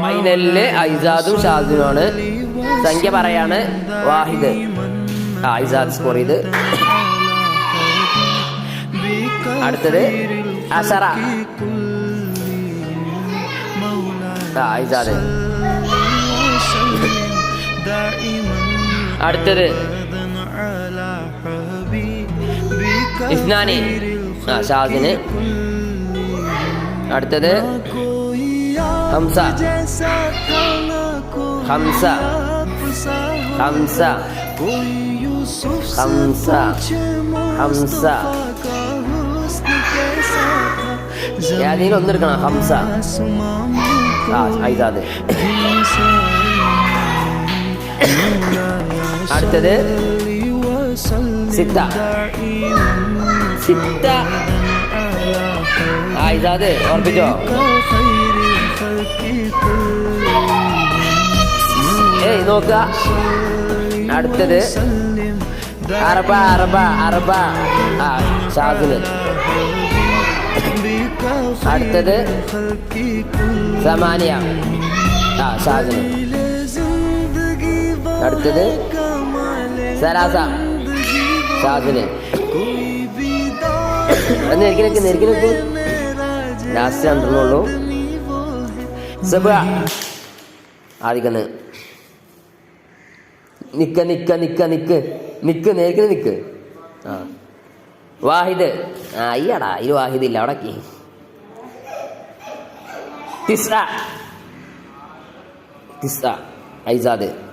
ഫൈനലിൽ ഐസാദും ഷാദിനുമാണ്. സംഖ്യ പറയാണ് വാഹിദ്. ഐസാദ് സ്കോർ ചെയ്ത്. അടുത്തത് അസറ. ഐസാദ്. അടുത്തത് ഇസ്നാനി. ഷാദിന്. അടുത്തത് ഹംസ ഹംസ ഹംസ ഹംസ ഹംസ ഏതെങ്കിലും ഒന്നെടുക്കണം ഹംസ ആ ഐസാദ് അടുത്തത് സിത്ത സിത്ത ഐസാദ് ഓർപ്പിച്ചോ നോക്കുക. അടുത്തത്. അറബ അറബ അറബ. ആ ഷാസിന് അടുത്തത്. സമാനിയ. ആ ഷാസിന് അടുത്തത്. സരാസ. ഷാസിന് നെരുക്കി നിൽക്ക് നെരുക്കി നിൽക്ക്. ലാസ്റ്റ് രണ്ടെണ്ണുള്ളൂ സബ ആദിക്കന്ന് നിക്ക നിക്ക നിക്ക നിക്ക്. നിക്ക് നേരിക്ക് നിക്ക്. ആ. വാഹിദ്. ആ അയ്യടാ ഇത് വാഹിദ് ഇല്ല അവിടെ തിസ്ര. തിസ്ര ഐസാദ്.